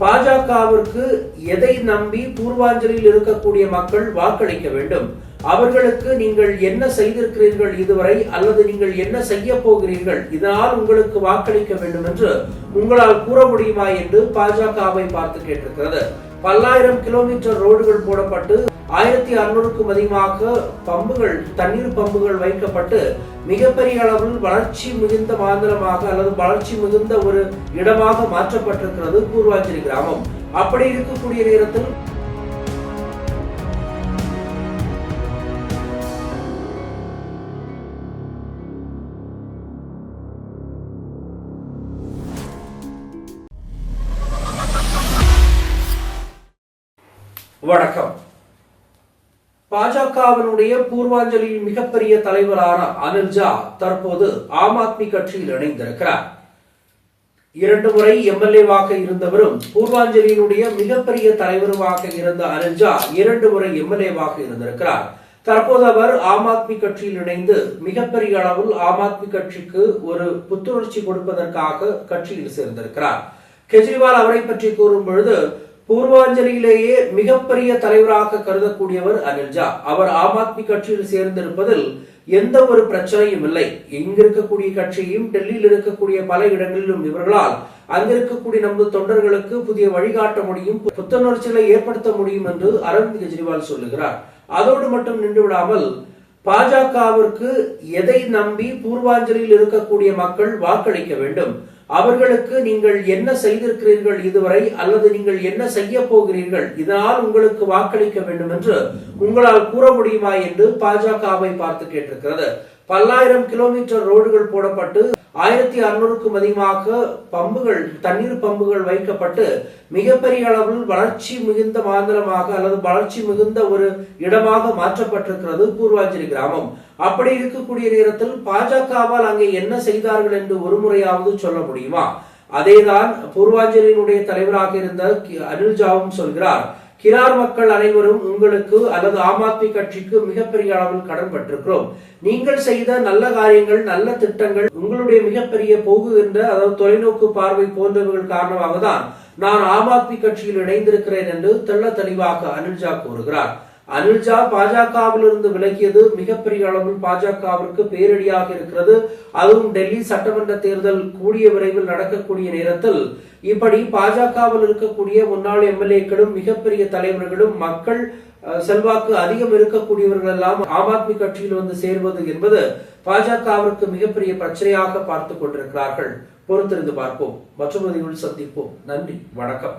பாஜகவிற்கு எதை நம்பி பூர்வாஞ்சலில் இருக்கக்கூடிய மக்கள் வாக்களிக்க வேண்டும்? அவர்களுக்கு நீங்கள் என்ன செய்திருக்கிறீர்கள் இதுவரை? அல்லது நீங்கள் என்ன செய்ய போகிறீர்கள்? இதனால் உங்களுக்கு வாக்களிக்க வேண்டும் என்று உங்களால் கூற முடியுமா என்று பாஜகவை பார்த்து கேட்டிருக்கிறது. பல்லாயிரம் கிலோமீட்டர் ரோடுகள் போடப்பட்டு ஆயிரத்தி அறுநூறுக்கும் அதிகமாக பம்புகள் தண்ணீர் பம்புகள் வைக்கப்பட்டு மிகப்பெரிய அளவில் வளர்ச்சி மிகுந்த மாநிலமாக அல்லது வளர்ச்சி மிகுந்த ஒரு இடமாக மாற்றப்பட்டிருக்கிறது பூர்வாஞ்சலி கிராமம். அப்படி இருக்கக்கூடிய நேரத்தில் வணக்கம். பாஜகவினுடைய பூர்வாஞ்சலியின் மிகப்பெரிய தலைவரான அனில் ஜா தற்போது ஆம் ஆத்மி கட்சியில் இணைந்திருக்கிறார். இரண்டு முறை எம்எல்ஏவாக இருந்தவரும் பூர்வாஞ்சலியினுடைய மிகப்பெரிய தலைவருமாக இருந்த அனில் ஜா இரண்டு முறை எம்எல்ஏவாக இருந்திருக்கிறார். தற்போது அவர் ஆம் ஆத்மி கட்சியில் இணைந்து மிகப்பெரிய அளவில் ஆம் ஆத்மி கட்சிக்கு ஒரு புத்துணர்ச்சி கொடுப்பதற்காக கட்சியில் சேர்ந்திருக்கிறார். கெஜ்ரிவால் அவரை பற்றி கூறும் பொழுது பூர்வாஞ்சலியிலேயே மிகப்பெரிய தலைவராக கருதக்கூடியவர் அனில் ஜா. அவர் ஆம் ஆத்மி கட்சியில் சேர்ந்திருப்பதில் எந்த ஒரு பிரச்சனையும் இல்லை. இங்கிருக்கக்கூடிய கட்சியும் டெல்லியில் இருக்கக்கூடிய பல இடங்களிலும் இவர்களால் அங்கிருக்கக்கூடிய நமது தொண்டர்களுக்கு புதிய வழிகாட்ட முடியும் புத்துணர்ச்சிகளை ஏற்படுத்த முடியும் என்று அரவிந்த் கெஜ்ரிவால் சொல்லுகிறார். அதோடு மட்டும் நின்று விடாமல் பாஜகவிற்கு எதை நம்பி பூர்வாஞ்சலியில் இருக்கக்கூடிய மக்கள் வாக்களிக்க வேண்டும்? அவர்களுக்கு நீங்கள் என்ன செய்திருக்கிறீர்கள் இதுவரை அல்லது நீங்கள் என்ன செய்ய போகிறீர்கள் இதனால் உங்களுக்கு வாக்களிக்க வேண்டும் என்று உங்களால் கூற முடியுமா என்று பாஜகவை பார்த்து கேட்டிருக்கிறது. பல்லாயிரம் கிலோமீட்டர் ரோடுகள் போடப்பட்டு ஆயிரத்தி அறுநூறுக்கும் அதிகமாக பம்புகள் தண்ணீர் பம்புகள் வைக்கப்பட்டு மிகப்பெரிய அளவில் வளர்ச்சி மிகுந்த மாநிலமாக அல்லது வளர்ச்சி மிகுந்த ஒரு இடமாக மாற்றப்பட்டிருக்கிறது பூர்வாஞ்சலி கிராமம். அப்படி இருக்கக்கூடிய நேரத்தில் பாஜகவால் அங்கே என்ன செய்தார்கள் என்று ஒரு முறையாவது சொல்ல முடியுமா? அதேதான் பூர்வாஞ்சலியினுடைய தலைவராக இருந்த அனில் ஜாவும் சொல்கிறார் கிரார் மக்கள் அனைவரும் உங்களுக்கு அல்லது ஆம் ஆத்மி கட்சிக்கு மிகப்பெரிய அளவில் கடன் பட்டிருக்கிறோம் நீங்கள் செய்த நல்ல காரியங்கள் நல்ல திட்டங்கள் உங்களுடைய மிகப்பெரிய போகுகின்ற அதாவது தொலைநோக்கு பார்வை போன்றவர்கள் காரணமாக தான் நான் ஆம் ஆத்மி கட்சியில் இணைந்திருக்கிறேன் என்று தெள்ள தெளிவாக அனில்ஜா கூறுகிறார். அனில்ஜா பாஜகவிலிருந்து விலகியது மிகப்பெரிய அளவில் பாஜகவிற்கு பேரடியாக இருக்கிறது. அதுவும் டெல்லி சட்டமன்ற தேர்தல் கூடிய விரைவில் நடக்கக்கூடிய நேரத்தில் இப்படி பாஜகவில் இருக்கக்கூடிய முன்னாள் எம்எல்ஏக்களும் மிகப்பெரிய தலைவர்களும் மக்கள் செல்வாக்கு அதிகம் இருக்கக்கூடியவர்கள் எல்லாம் ஆம் ஆத்மி கட்சியில் வந்து சேர்வது என்பது பாஜகவிற்கு மிகப்பெரிய பிரச்சனையாக பார்த்துக் கொண்டிருக்கிறார்கள். பொறுத்திருந்து பார்ப்போம். மற்றொரு சந்திப்போம். நன்றி. வணக்கம்.